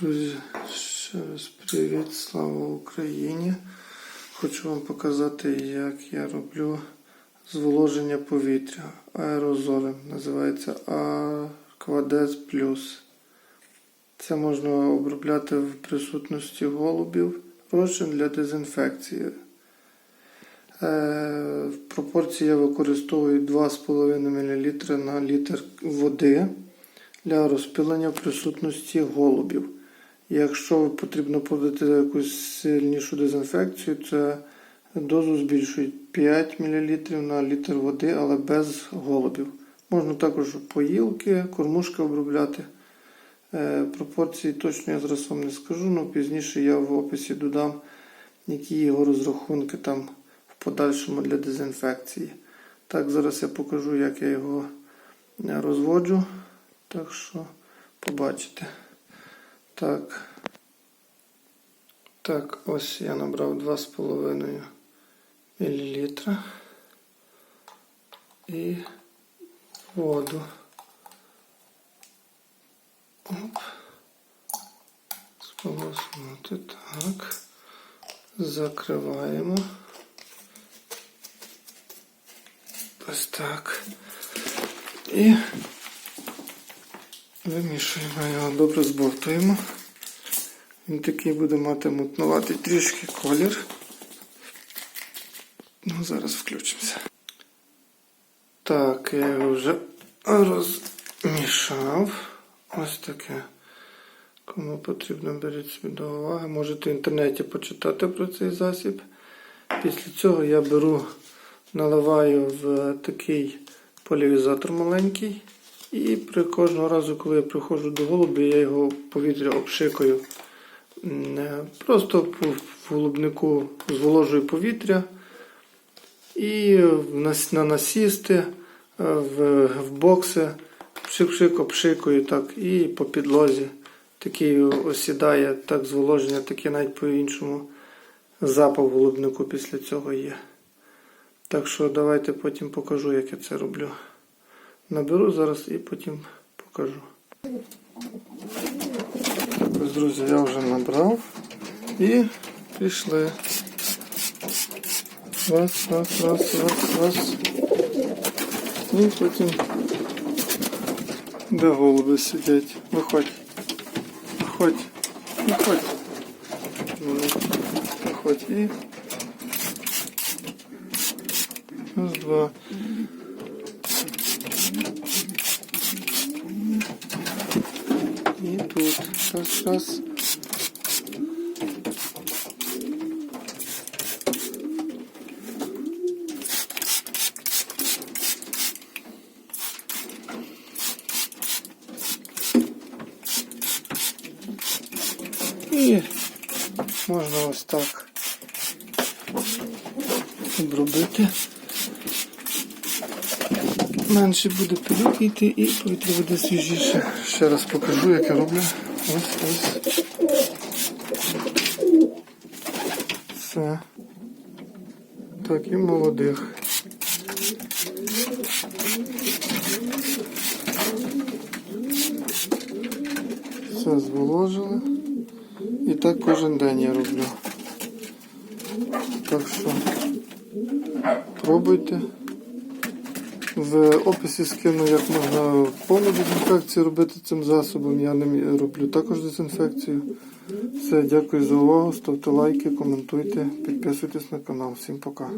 Друзі, ще раз привіт, слава Україні. Хочу вам показати, як я роблю зволоження повітря аерозолем. Називається Aquades Plus. Це можна обробляти в присутності голубів, розчин для дезінфекції. Е, В пропорції я використовую 2,5 мл на літр води для розпилення в присутності голубів. Якщо потрібно проводити якусь сильнішу дезінфекцію, це дозу збільшують 5 мл на літр води, але без голубів. Можна також поїлки, кормушки обробляти. Е, Пропорції точно я зараз вам не скажу, але пізніше я в описі додам, які його розрахунки там в подальшому для дезінфекції. Так, зараз я покажу, як я його е, розводжу. Так що побачите. Так. Так, ось я набрав 2,5 мл. І воду. Оп. Сполоснути. Так. Закриваємо. Ось так. І Вимішуємо його, добре збовтуємо. Він такий буде мати мутнуватий трішки колір. Ну, зараз включимося. Так, я його вже розмішав. Ось таке. Кому потрібно, беріть собі до уваги. Можете в інтернеті почитати про цей засіб. Після цього я беру, наливаю в такий поляризатор маленький. І при кожного разу, коли я приходжу до голуби, я його повітря обшикаю. М, Просто в голубнику зволожую повітря і на насісти, е, в, в бокси, пшик-пшик, обшикую так, і по підлозі. Такий осідає так зволоження, таке навіть по-іншому запах в голубнику після цього є. Так що давайте потім покажу, як я це роблю. Наберу зараз і потім покажу. Ось, друзі, я вже набрав і пішли. Раз, раз, раз, раз, раз. І потім де голуби сидять. Виходь. Виходь. Виходь. Ну, Виходь і. Раз, два. Тут. Раз, раз. І можна ось так обробити. Менше буде пилюки і повітря буде свіжіше. Ще раз покажу, як я роблю. Ось ось. Все. Так, і молодих. Все зволожили. І так кожен день я роблю. Так що пробуйте. В описі скину, як можна повну дезінфекцію робити цим засобом. Я ним роблю також дезінфекцію. Все, дякую за увагу. Ставте лайки, коментуйте, підписуйтесь на канал. Всім пока.